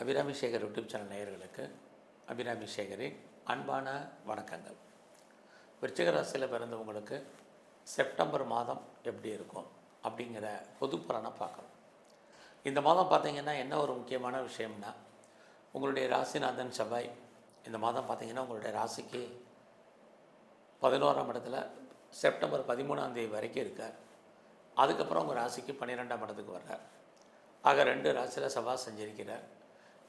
Abirami Sekar YouTube channel நேயர்களுக்கு அபிராமி சேகரின் அன்பான வணக்கங்கள். விருச்சிக ராசியில் பிறந்தவங்களுக்கு செப்டம்பர் மாதம் எப்படி இருக்கும் அப்படிங்கிற பொது பலனை பார்க்குறோம் இந்த மாதம் பார்த்தீங்கன்னா என்ன ஒரு முக்கியமான விஷயம்னா உங்களுடைய ராசிநாதன் செவ்வாய். இந்த மாதம் பார்த்திங்கன்னா உங்களுடைய ராசிக்கு பதினோராம் இடத்துல செப்டம்பர் பதிமூணாம் தேதி வரைக்கும் இருக்கார். அதுக்கப்புறம் உங்கள் ராசிக்கு பன்னிரெண்டாம் இடத்துக்கு வர்றார். ஆக ரெண்டு ராசியில் செவ்வாய் செஞ்சிருக்கிறார்.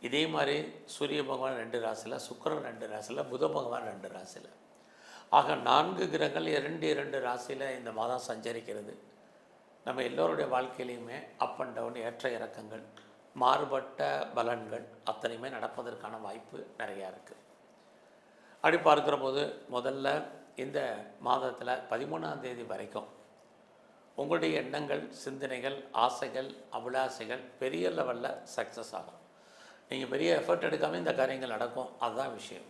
இதே மாதிரி சூரிய பகவான் ரெண்டு ராசியில் சுக்கரன் ரெண்டு ராசியில் புத பகவான் ரெண்டு ராசியில். ஆக நான்கு கிரகங்கள் இரண்டு இரண்டு ராசியில் இந்த மாதம் சஞ்சரிக்கிறது. நம்ம எல்லோருடைய வாழ்க்கையிலையுமே அப் அண்ட் டவுன் ஏற்ற இறக்கங்கள் மாறுபட்ட பலன்கள் அத்தனையுமே நடப்பதற்கான வாய்ப்பு நிறையா இருக்குது அப்படி பார்க்குற போது முதல்ல இந்த மாதத்தில் பதிமூணாம் தேதி வரைக்கும் உங்களுடைய எண்ணங்கள் சிந்தனைகள் ஆசைகள் அபிலாசைகள் பெரிய லெவலில் சக்ஸஸ் ஆகும். நீங்கள் பெரிய எஃபர்ட் எடுக்காமல் இந்த காரியங்கள் நடக்கும். அதுதான் விஷயம்.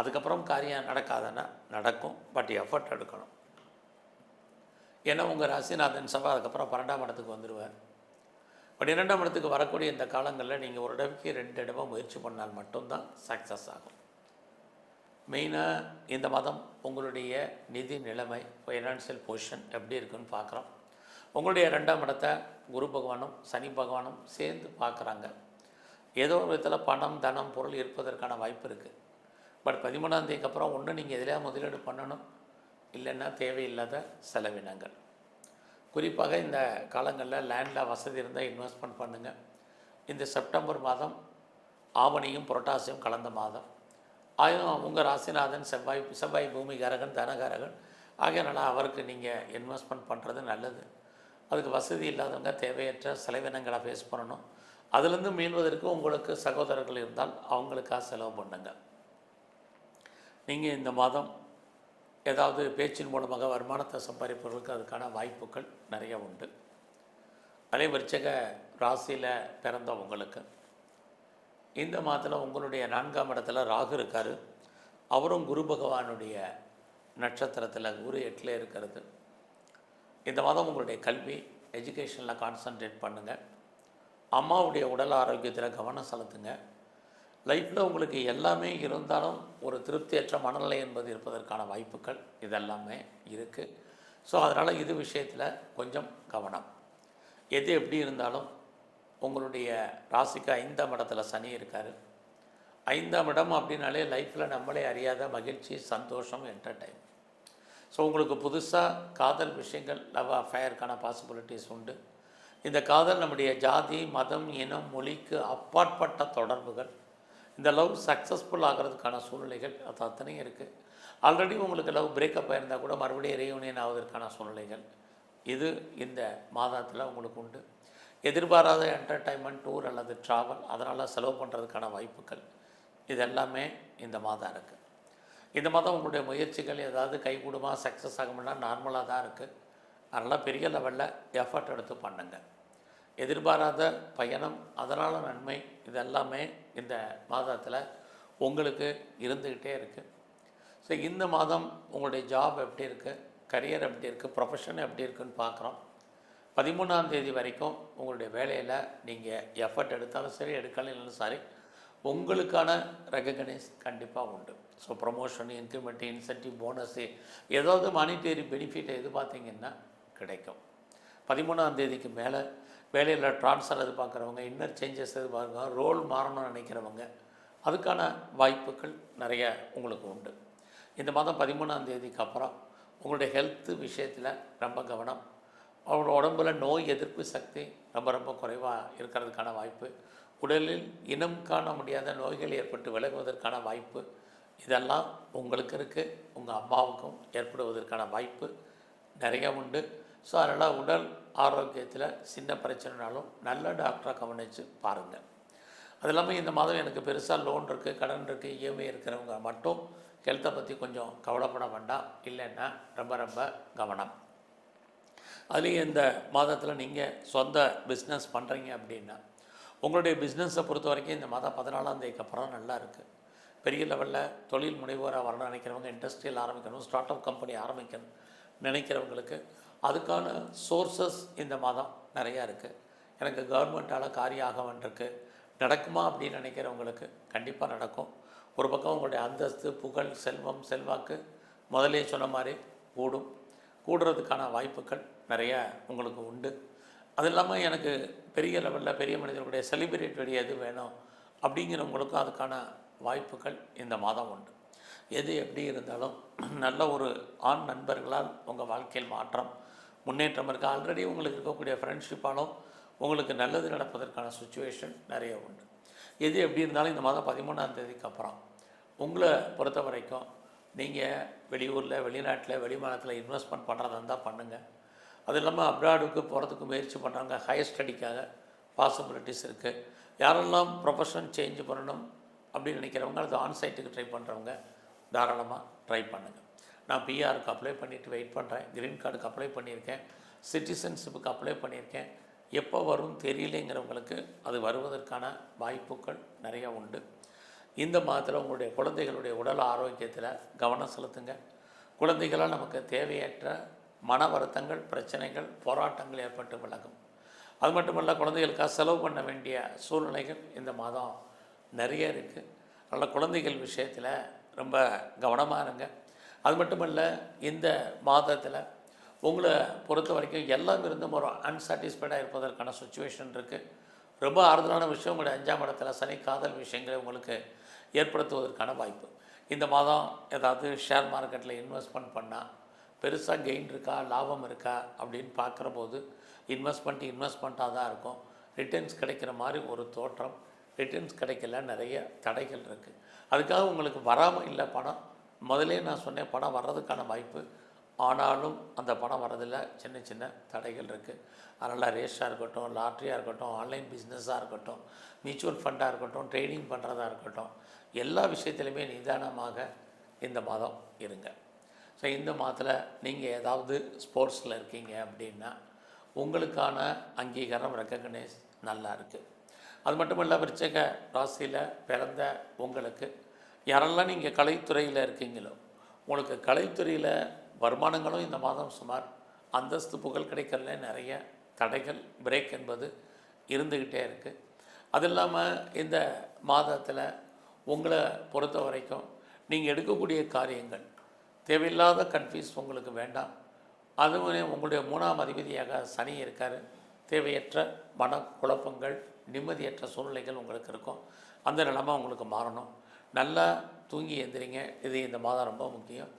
அதுக்கப்புறம் காரியம் நடக்காதன்னா நடக்கும் பட் எஃபர்ட் எடுக்கணும். ஏன்னா உங்கள் ராசிநாதன் சபை அதுக்கப்புறம் பன்னெண்டாம் இடத்துக்கு வந்துடுவார் பன்னிரெண்டாம் இடத்துக்கு வரக்கூடிய இந்த காலங்களில் நீங்கள் ஒரு இடத்துக்கு ரெண்டு இடமா முயற்சி பண்ணால் மட்டும்தான் சக்ஸஸ் ஆகும். மெயினாக இந்த மாதம் உங்களுடைய நிதி நிலைமை ஃபைனான்சியல் பொசிஷன் எப்படி இருக்குன்னு பார்க்குறோம். உங்களுடைய ரெண்டாம் இடத்தை குரு பகவானும் சனி பகவானும் சேர்ந்து பார்க்குறாங்க. ஏதோ ஒரு விதத்தில் பணம் தனம் பொருள் இருப்பதற்கான வாய்ப்பு இருக்குது பட் பதிமூணாம் தேதிக்கு அப்புறம் ஒன்று நீங்கள் எதிலையாக முதலீடு பண்ணணும்? இல்லைன்னா தேவையில்லாத செலவினங்கள். குறிப்பாக இந்த காலங்களில் லேண்டில் வசதி இருந்தால் இன்வெஸ்ட்மெண்ட் பண்ணுங்கள் இந்த செப்டம்பர் மாதம் ஆவணியும் புரட்டாசியும் கலந்த மாதம். ஆயினும் உங்கள் ராசிநாதன் செவ்வாய் செவ்வாய் பூமிகாரகன் தனகாரகன். ஆகையனால அவருக்கு நீங்கள் இன்வெஸ்ட்மெண்ட் பண்ணுறது நல்லது. அதுக்கு வசதி இல்லாதவங்க தேவையற்ற செலவினங்களை ஃபேஸ் பண்ணணும். அதுலேருந்து மீள்வதற்கு உங்களுக்கு சகோதரர்கள் இருந்தால் அவங்களுக்காக செலவு பண்ணுங்க. நீங்கள் இந்த மாதம் ஏதாவது பேச்சின் மூலமாக வருமானத்தை சம்பாதிப்பவர்களுக்கு அதுக்கான வாய்ப்புகள் நிறைய உண்டு. அதே விருச்சக ராசியில் பிறந்த உங்களுக்கு. இந்த மாதத்தில் உங்களுடைய நான்காம் இடத்துல ராகு இருக்கார். அவரும் குரு பகவானுடைய நட்சத்திரத்தில் குரு எட்டில் இருக்கிறது. இந்த மாதம் உங்களுடைய கல்வி எஜுகேஷனில் கான்சன்ட்ரேட் பண்ணுங்கள் அம்மாவுடைய உடல் ஆரோக்கியத்தில் கவனம் செலுத்துங்க. லைஃப்பில் உங்களுக்கு எல்லாமே இருந்தாலும் ஒரு திருப்தியற்ற மனநிலை என்பது இருப்பதற்கான வாய்ப்புகள் இதெல்லாமே இருக்குது ஸோ அதனால் இது விஷயத்தில் கொஞ்சம் கவனம். எது எப்படி இருந்தாலும் உங்களுடைய ராசிக்கு ஐந்தாம் இடத்துல சனி இருக்கார். ஐந்தாம் இடம் அப்படின்னாலே லைஃப்பில் நம்மளே அறியாத மகிழ்ச்சி சந்தோஷம் என்டர்டைன் ஸோ உங்களுக்கு புதுசாக காதல் விஷயங்கள் லவ் அஃபயருக்கான பாசிபிலிட்டிஸ் உண்டு. இந்த காதல் நம்முடைய ஜாதி மதம் இனம் மொழிக்கு அப்பாற்பட்ட தொடர்புகள். இந்த லவ் சக்ஸஸ்ஃபுல் ஆகிறதுக்கான சூழ்நிலைகள் அது அத்தனையும் இருக்குது ஆல்ரெடி உங்களுக்கு லவ் பிரேக்கப் ஆயிருந்தால் கூட மறுபடியும் ரீயூனியன் ஆவதற்கான சூழ்நிலைகள் இது இந்த மாதத்தில் உங்களுக்கு உண்டு. எதிர்பாராத என்டர்டைன்மெண்ட் டூர் அல்லது ட்ராவல் அதனால் செலவு பண்ணுறதுக்கான வாய்ப்புகள். இது எல்லாமே இந்த மாதம் இருக்குது இந்த மாதம் உங்களுடைய முயற்சிகள் ஏதாவது கைகூடுமா சக்ஸஸ் ஆகும்னா நார்மலாக தான் இருக்குது அதனால் பெரிய லெவலில் எஃபர்ட் எடுத்து பண்ணுங்க. எதிர்பாராத பயணம் அதனால் நன்மை இதெல்லாமே இந்த மாதத்தில் உங்களுக்கு இருந்துக்கிட்டே இருக்குது ஸோ இந்த மாதம் உங்களுடைய ஜாப் எப்படி இருக்குது கரியர் எப்படி இருக்குது ப்ரொஃபஷன் எப்படி இருக்குன்னு பார்க்குறோம் பதிமூணாம் தேதி வரைக்கும் உங்களுடைய வேலையில் நீங்கள் எஃபர்ட் எடுத்தாலும் சரி எடுக்கலைன்னாலும் சரி உங்களுக்கான ரெகக்னைஸ் கண்டிப்பாக உண்டு. So promotion increment incentive bonus ஏதாவது மானிட்டரி பெனிஃபிட் எது பார்த்தீங்கன்னா கிடைக்கும். பதிமூணாம் தேதிக்கு மேலே வேலையில் ட்ரான்ஸ்ஃபர் எதிர்பார்க்குறவங்க இன்னர் சேஞ்சஸ் எதிர்பார்க்குறவங்க ரோல் மாறணும்னு நினைக்கிறவங்க அதுக்கான வாய்ப்புகள் நிறைய உங்களுக்கு உண்டு. இந்த மாதம் பதிமூணாம் தேதிக்கு அப்புறம் உங்களுடைய ஹெல்த்து விஷயத்தில் ரொம்ப கவனம். அவங்களோட உடம்புல நோய் எதிர்ப்பு சக்தி ரொம்ப ரொம்ப குறைவாக இருக்கிறதுக்கான வாய்ப்பு. உடலில் இனம் காண முடியாத நோய்கள் ஏற்பட்டு விலகுவதற்கான வாய்ப்பு. இதெல்லாம் உங்களுக்கு இருக்குது உங்கள் அம்மாவுக்கும் ஏற்படுவதற்கான வாய்ப்பு நிறைய உண்டு. ஸோ அதனால் உடல் ஆரோக்கியத்தில் சின்ன பிரச்சனைனாலும் நல்ல டாக்டரை கவனித்து பாருங்கள் அது இல்லாமல் இந்த மாதம் எனக்கு பெருசாக லோன் இருக்குது கடன் இருக்குது இஎம்ஐ இருக்கிறவங்க மட்டும் ஹெல்த்தை பற்றி கொஞ்சம் கவலைப்பட வேண்டாம். இல்லைன்னா ரொம்ப ரொம்ப கவனம். அதுலேயும் இந்த மாதத்தில் நீங்கள் சொந்த பிஸ்னஸ் பண்ணுறீங்க அப்படின்னா உங்களுடைய பிஸ்னஸை பொறுத்த வரைக்கும் இந்த மாதம் பதினாலாம் தேதிக்கு அப்புறம் நல்லா இருக்குது பெரிய லெவலில் தொழில் முனைவோராக வரணும்னு நினைக்கிறவங்க இண்டஸ்ட்ரியல் ஆரம்பிக்கணும் ஸ்டார்ட் அப் கம்பெனி ஆரம்பிக்கணும் நினைக்கிறவங்களுக்கு அதுக்கான சோர்சஸ் இந்த மாதம் நிறையா இருக்குது எனக்கு கவர்மெண்ட்டால் காரியம் ஆக நடக்குமா அப்படின்னு நினைக்கிறவங்களுக்கு கண்டிப்பாக நடக்கும். ஒரு பக்கம் உங்களுடைய அந்தஸ்து புகழ் செல்வம் செல்வாக்கு முதலே சொன்ன மாதிரி கூடும். கூடுறதுக்கான வாய்ப்புகள் நிறைய உங்களுக்கு உண்டு. அது இல்லாமல் எனக்கு பெரிய லெவலில் பெரிய மனிதர்களுடைய செலிப்ரேட் எது வேணும் அப்படிங்கிறவங்களுக்கும் அதுக்கான வாய்ப்புகள் இந்த மாதம் உண்டு. எது எப்படி இருந்தாலும் நல்ல ஒரு ஆண் நண்பர்களால் உங்கள் வாழ்க்கையில் மாற்றம் முன்னேற்றம் இருக்குது ஆல்ரெடி உங்களுக்கு இருக்கக்கூடிய ஃப்ரெண்ட்ஷிப்பாலும் உங்களுக்கு நல்லது நடப்பதற்கான சுச்சுவேஷன் நிறைய உண்டு. எது எப்படி இருந்தாலும் இந்த மாதம் பதிமூணாம் தேதிக்கு அப்புறம் உங்களை பொறுத்த வரைக்கும் நீங்கள் வெளியூரில் வெளிநாட்டில் வெளிமாநிலத்தில் இன்வெஸ்ட்மெண்ட் பண்ணுறதா இருந்தால் பண்ணுங்கள் அது இல்லாமல் அப்ராடுக்கு போகிறதுக்கு முயற்சி பண்ணுறாங்க ஹையர் ஸ்டடிக்காக பாசிபிலிட்டிஸ் இருக்குது யாரெல்லாம் ப்ரொஃபஷன் சேஞ்ச் பண்ணணும் அப்படின்னு நினைக்கிறவங்க அது ஆன்சைட்டுக்கு ட்ரை பண்ணுறவங்க தாராளமாக ட்ரை பண்ணுங்கள் நான் பிஆருக்கு அப்ளை பண்ணிவிட்டு வெயிட் பண்ணுறேன் க்ரீன் கார்டுக்கு அப்ளை பண்ணியிருக்கேன். சிட்டிசன்ஷிப்புக்கு அப்ளை பண்ணியிருக்கேன். எப்போ வரும் தெரியலைங்கிறவங்களுக்கு அது வருவதற்கான வாய்ப்புகள் நிறையா உண்டு. இந்த மாதத்தில் உங்களுடைய குழந்தைகளுடைய உடல் ஆரோக்கியத்தில் கவனம் செலுத்துங்க. குழந்தைகளால் நமக்கு தேவையற்ற மன வருத்தங்கள் பிரச்சனைகள் போராட்டங்கள் ஏற்பட்டு விலகும். அது மட்டுமல்ல குழந்தைகளுக்காக செலவு பண்ண வேண்டிய சூழ்நிலைகள் இந்த மாதம் நிறைய இருக்குது அதனால் குழந்தைகள் விஷயத்தில் ரொம்ப கவனமாக இருங்க. அது மட்டும் இல்லை இந்த மாதத்தில் உங்களை பொறுத்த வரைக்கும் எல்லாம் இருந்தும் ஒரு அன்சாட்டிஸ்ஃபைடாக இருப்பதற்கான சுச்சுவேஷன் இருக்குது ரொம்ப ஆறுதலான விஷயம் உங்களுடைய அஞ்சாம் இடத்துல சனி காதல் விஷயங்களை உங்களுக்கு ஏற்படுத்துவதற்கான வாய்ப்பு. இந்த மாதம் ஏதாவது ஷேர் மார்க்கெட்டில் இன்வெஸ்ட்மெண்ட் பண்ணால் பெருசாக கெயின் இருக்கா லாபம் இருக்கா அப்படின்னு பார்க்குற போது இன்வெஸ்ட்மெண்ட் இன்வெஸ்ட்மெண்ட்டாக தான் இருக்கும். ரிட்டர்ன்ஸ் கிடைக்கிற மாதிரி ஒரு தோற்றம். ரிட்டர்ன்ஸ் கிடைக்கல நிறைய தடைகள் இருக்குது அதுக்காக உங்களுக்கு வராமல் இல்லை பணம். முதலே நான் சொன்னேன் பணம் வர்றதுக்கான வாய்ப்பு. ஆனாலும் அந்த பணம் வரதில் சின்ன சின்ன தடைகள் இருக்குது அதனால் ரேஷாக இருக்கட்டும் லாட்ரியாக இருக்கட்டும் ஆன்லைன் பிஸ்னஸாக இருக்கட்டும் மியூச்சுவல் ஃபண்டாக இருக்கட்டும் ட்ரேடிங் பண்ணுறதா இருக்கட்டும் எல்லா விஷயத்துலையுமே நிதானமாக இந்த மாதம் இருங்க. ஸோ இந்த மாதத்தில் நீங்கள் ஏதாவது ஸ்போர்ட்ஸில் இருக்கீங்க அப்படின்னா உங்களுக்கான அங்கீகாரம் ரெக்கக்னைஸ் நல்லா இருக்குது அது மட்டும் இல்லை விருச்சக ராசியில் பிறந்த உங்களுக்கு யாரெல்லாம் நீங்கள் கலைத்துறையில் இருக்கீங்களோ உங்களுக்கு கலைத்துறையில் வருமானங்களும் இந்த மாதம் சுமார் அந்தஸ்து புகழ் கிடைக்கிறதுல நிறைய தடைகள் பிரேக் என்பது இருந்துக்கிட்டே இருக்குது அது இல்லாமல் இந்த மாதத்தில் உங்களை பொறுத்த வரைக்கும் நீங்கள் எடுக்கக்கூடிய காரியங்கள் தேவையில்லாத கன்ஃபியூஸ் உங்களுக்கு வேண்டாம். அதுவும் உங்களுடைய மூணாம் அதிபதியாக சனி இருக்கார். தேவையற்ற மன குழப்பங்கள் நிம்மதியற்ற சூழ்நிலைகள் உங்களுக்கு இருக்கும். அந்த நிலைமை உங்களுக்கு மாறணும். நல்லா தூங்கி எந்திரிங்க. இது இந்த மாதம் ரொம்ப முக்கியம்.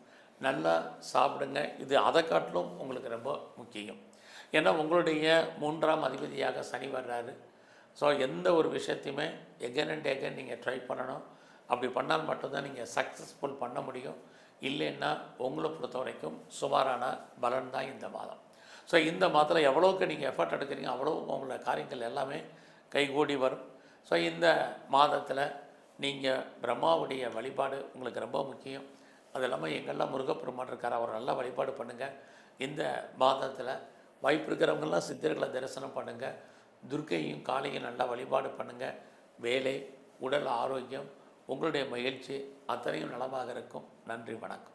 நல்லா சாப்பிடுங்க. இது அதை காட்டிலும் உங்களுக்கு ரொம்ப முக்கியம். ஏன்னா உங்களுடைய மூன்றாம் அதிபதியாக சனி வர்றாரு. ஸோ எந்த ஒரு விஷயத்தையுமே எகன் அண்ட் எகன் நீங்கள் ட்ரை பண்ணணும். அப்படி பண்ணால் மட்டும்தான் நீங்கள் சக்ஸஸ்ஃபுல் பண்ண முடியும். இல்லைன்னா உங்களை பொறுத்த வரைக்கும் சுமாரான பலன் தான் இந்த மாதம். ஸோ இந்த மாதத்தில் எவ்வளோக்கு நீங்கள் எஃபர்ட் எடுக்கிறீங்க அவ்வளோ உங்களோட காரியங்கள் எல்லாமே கைகூடி வரும். ஸோ இந்த மாதத்தில் நீங்கள் பிரம்மாவுடைய வழிபாடு உங்களுக்கு ரொம்ப முக்கியம். அது இல்லாமல் எங்கெல்லாம் முருகப்பெருமான் இருக்கார் அவர் நல்லா வழிபாடு பண்ணுங்கள் இந்த மாதத்தில் வாய்ப்பு இருக்கிறவங்கெல்லாம் சித்தர்களை தரிசனம் பண்ணுங்கள் துர்க்கையும் காளையும் நல்லா வழிபாடு பண்ணுங்கள் வேலை உடல் ஆரோக்கியம் உங்களுடைய மகிழ்ச்சி அத்தனையும் நலமாக இருக்கும். நன்றி வணக்கம்.